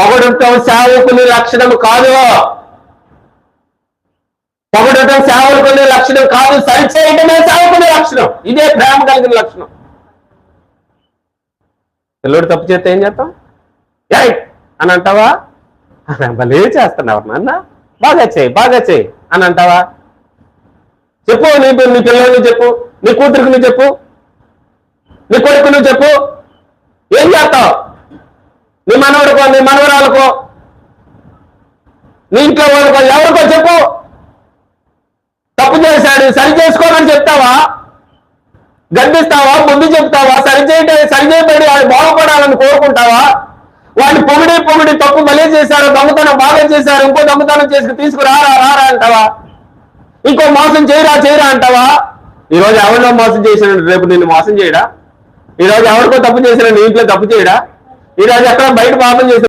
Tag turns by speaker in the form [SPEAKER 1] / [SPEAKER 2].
[SPEAKER 1] పొగడటం సేవకుని లక్షణం కాదు. పొగడటం సేవకుని లక్షణం కాదు. సరిచేయటమే సేవకుని లక్షణం ఇదే ప్రేమ కలిగిన లక్షణం. పిల్లోడు తప్పు చేస్తే ఏం చేస్తాం? ఏయ్ అని అంటావా? భలే చేస్తున్నావు నాన్న. బాగా చేయి బాగా చేయి అని అంటావా? చెప్పు నీ నీ పిల్లల్ని చెప్పు నీ కూతురికి నువ్వు చెప్పు నీ కొడుకు నువ్వు చెప్పు. నీ మనవడికో నీ మనవరాలకో నీ ఇంట్లో వాళ్ళకో ఎవరికో చెప్పు. తప్పు చేశాడు సరి చేసుకోమని చెప్తావా? గర్భిస్తావా ముందు చెప్తావా? సరి చేయటే సరి చేయబడి వాళ్ళు బాగుపడాలని కోరుకుంటావా? వాళ్ళు పొగిడి పొగిడి తప్పు మళ్ళీ చేశారు దొంగతనం బాగా చేశారు ఇంకో దొంగతనం చేసి తీసుకురారా రారా అంటావా? ఇంకో మోసం చేయరా చేయరా అంటావా? ఈ రోజు ఎవరినో మోసం చేసిన రేపు నిన్ను మోసం చేయడా? ఈరోజు ఎవరికో తప్పు చేసిన నీ ఇంట్లో తప్పు చేయడా? ఈరోజు ఎక్కడ బయట పాపం చేసిన